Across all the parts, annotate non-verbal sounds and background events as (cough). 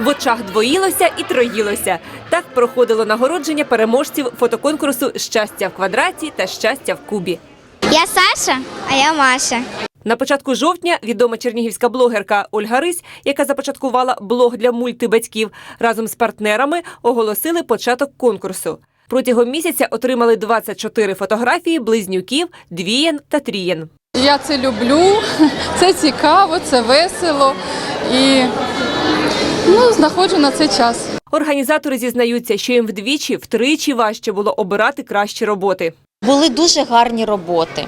В очах двоїлося і троїлося. Так проходило нагородження переможців фотоконкурсу Щастя в квадраті та щастя в кубі. Я Саша, а я Маша. На початку жовтня відома чернігівська блогерка Ольга Рись, яка започаткувала блог для мультибатьків, разом з партнерами оголосили початок конкурсу. Протягом місяця отримали 24 фотографії близнюків, двієн та трієн. Я це люблю, (laughs) це цікаво, це весело і ну, знаходжу на цей час. Організатори зізнаються, що їм вдвічі, втричі важче було обирати кращі роботи. Були дуже гарні роботи,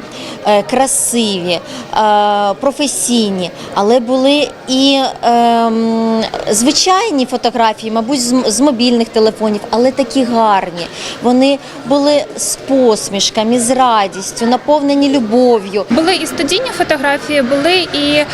красиві, е, професійні, але були і ем, звичайні фотографії, мабуть, з мобільних телефонів, але такі гарні. Вони були з посмішками, з радістю, наповнені любов'ю. Були і студійні фотографії, були і е,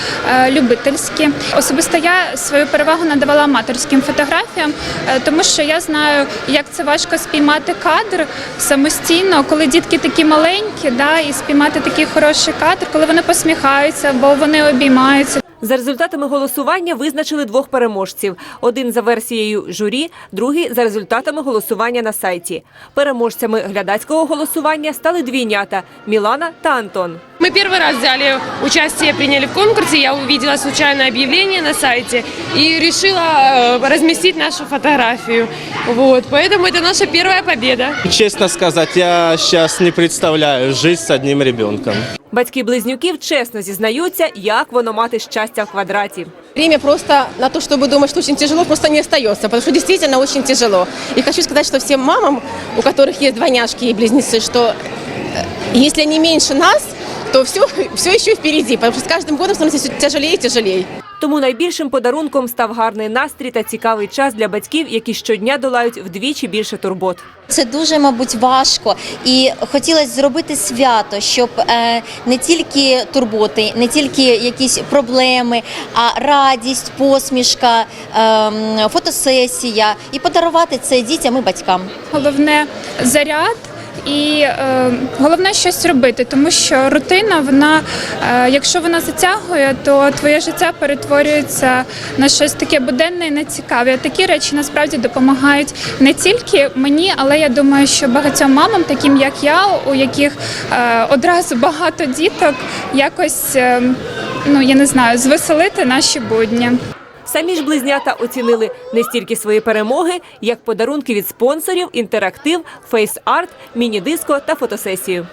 любительські. Особисто я свою перевагу надавала аматорським фотографіям, е, тому що я знаю, як це важко спіймати кадр самостійно, коли дітки такі маленькі, да, і спіймати такий хороший кадр, коли вони посміхаються, бо вони обіймаються. За результатами голосування визначили двох переможців: один за версією журі, другий за результатами голосування на сайті. Переможцями глядацького голосування стали двійнята Мілана та Антон. Мы первый раз взяли участие, приняли в конкурсе. Я увидела случайное объявление на сайте и решила э, разместить нашу фотографию. Вот, поэтому это наша первая победа. Честно сказать, я сейчас не представляю жизнь с одним ребенком. Батьки близнюків чесно зізнаються, як воно мати щастя в квадраті. Время просто на то, чтобы думать, что очень тяжело, просто не остается, потому что действительно очень тяжело. И хочу сказать, что всем мамам, у которых есть двойняшки и близнецы, что э, если они меньше нас, то все, все еще впереди, потому что с каждым годом становится все тяжелее и тяжелее. Тому найбільшим подарунком став гарний настрій та цікавий час для батьків, які щодня долають вдвічі більше турбот. Це дуже, мабуть, важко, і хотілося зробити свято, щоб е, не тільки турботи, не тільки якісь проблеми, а радість, посмішка, ем, фотосесія і подарувати це дітям і батькам. Головне заряд. І е, головне щось робити, тому що рутина, вона, е, якщо вона затягує, то твоє життя перетворюється на щось таке буденне і нецікаве. Такі речі насправді допомагають не тільки мені, але я думаю, що багатьом мамам, таким як я, у яких е, одразу багато діток, якось е, ну я не знаю, звеселити наші будні. Самі ж близнята оцінили не стільки свої перемоги, як подарунки від спонсорів, інтерактив, фейс-арт, міні-диско та фотосесію.